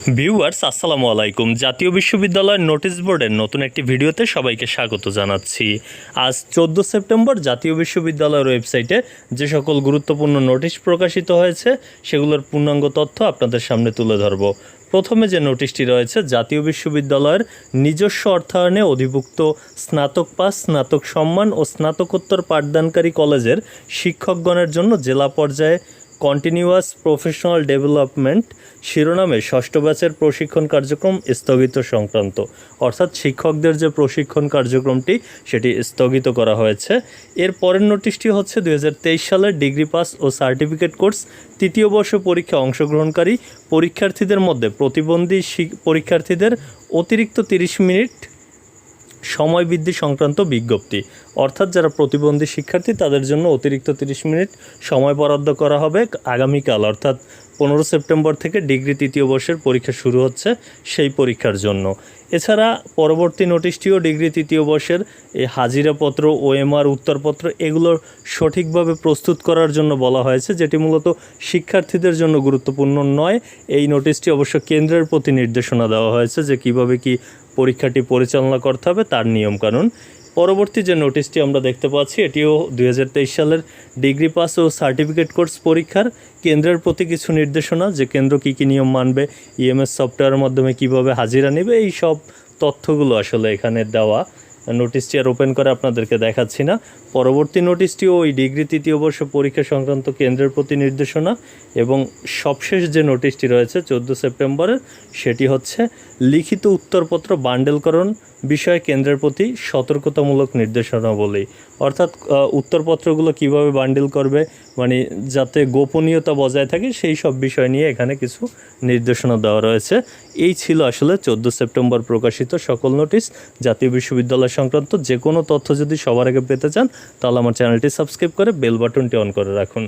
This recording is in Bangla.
ভিউয়ার্স, আসসালামু আলাইকুম। জাতীয় বিশ্ববিদ্যালয়ের নোটিশ বোর্ডের নতুন একটি ভিডিওতে সবাইকে স্বাগত জানাচ্ছি। আজ চোদ্দ সেপ্টেম্বর জাতীয় বিশ্ববিদ্যালয়ের ওয়েবসাইটে যে সকল গুরুত্বপূর্ণ নোটিশ প্রকাশিত হয়েছে, সেগুলোর পূর্ণাঙ্গ তথ্য আপনাদের সামনে তুলে ধরব। প্রথমে যে নোটিশটি রয়েছে, জাতীয় বিশ্ববিদ্যালয়ের নিজস্ব অর্থায়নে অধিভুক্ত স্নাতক পাস, স্নাতক সম্মান ও স্নাতকোত্তর পাঠদানকারী কলেজের শিক্ষকগণের জন্য জেলা পর্যায়ে কন্টিনিউয়াস প্রফেশনাল ডেভেলপমেন্ট শিরোনামে ষষ্ঠ ব্যাচের প্রশিক্ষণ কার্যক্রম স্থগিত সংক্রান্ত। অর্থাৎ শিক্ষকদের যে প্রশিক্ষণ কার্যক্রমটি, সেটি স্থগিত করা হয়েছে। এর পরের নোটিশটি হচ্ছে দু হাজার তেইশ সালের ডিগ্রি পাস ও সার্টিফিকেট কোর্স তৃতীয় বর্ষ পরীক্ষা অংশগ্রহণকারী পরীক্ষার্থীদের মধ্যে প্রতিবন্ধী পরীক্ষার্থীদের অতিরিক্ত তিরিশ মিনিট সময় বৃদ্ধি সংক্রান্ত বিজ্ঞপ্তি। অর্থাৎ যারা প্রতিবন্ধী শিক্ষার্থী, তাদের জন্য অতিরিক্ত তিরিশ মিনিট সময় বরাদ্দ করা হবে আগামীকাল। অর্থাৎ পনেরো সেপ্টেম্বর থেকে ডিগ্রি তৃতীয় বর্ষের পরীক্ষা শুরু হচ্ছে সেই পরীক্ষার জন্য। এছাড়া পরবর্তী নোটিশটিও ডিগ্রি তৃতীয় বর্ষের এই হাজিরাপত্র, ওএমআর, উত্তরপত্র এগুলোর সঠিকভাবে প্রস্তুত করার জন্য বলা হয়েছে, যেটি মূলত শিক্ষার্থীদের জন্য গুরুত্বপূর্ণ নয়। এই নোটিশটি অবশ্য কেন্দ্রের প্রতি নির্দেশনা দেওয়া হয়েছে যে কীভাবে কি পরীক্ষাটি পরিচালনা করতে হবে তার নিয়মকানুন। পরবর্তী যে নোটিশটি আমরা দেখতে পাচ্ছি, এটিও দুই হাজার তেইশ সালের ডিগ্রি পাস ও সার্টিফিকেট কোর্স পরীক্ষার কেন্দ্রের প্রতি কিছু নির্দেশনা যে কেন্দ্র কী কী নিয়ম মানবে ইএমএস সফটওয়্যারের মাধ্যমে কীভাবে হাজিরা নেবে, এই সব তথ্যগুলো আসলে এখানে দেওয়া। নোটিশটি আর ওপেন করে আপনাদেরকে দেখাচ্ছি না। পরবর্তী নোটিশটিও ওই ডিগ্রি তৃতীয় বর্ষ পরীক্ষা সংক্রান্ত কেন্দ্রের প্রতি নির্দেশনা এবং সবশেষ যে নোটিশটি রয়েছে, চোদ্দ সেপ্টেম্বরের, সেটি হচ্ছে লিখিত উত্তরপত্র বান্ডেলকরণ বিষয়ে কেন্দ্রের প্রতি সতর্কতামূলক নির্দেশনাবলী। অর্থাৎ উত্তরপত্রগুলো কীভাবে বান্ডিল করবে মানে যাতে গোপনীয়তা বজায় থাকে, সেই সব বিষয় নিয়ে এখানে কিছু নির্দেশনা দেওয়া রয়েছে। এই ছিল আসলে চোদ্দ সেপ্টেম্বর প্রকাশিত সকল নোটিশ। জাতীয় বিশ্ববিদ্যালয় সংক্রান্ত যে কোনো তথ্য যদি সবার আগে পেতে চান, তাহলে আমার চ্যানেলটি সাবস্ক্রাইব করে বেল বাটনটি অন করে রাখুন।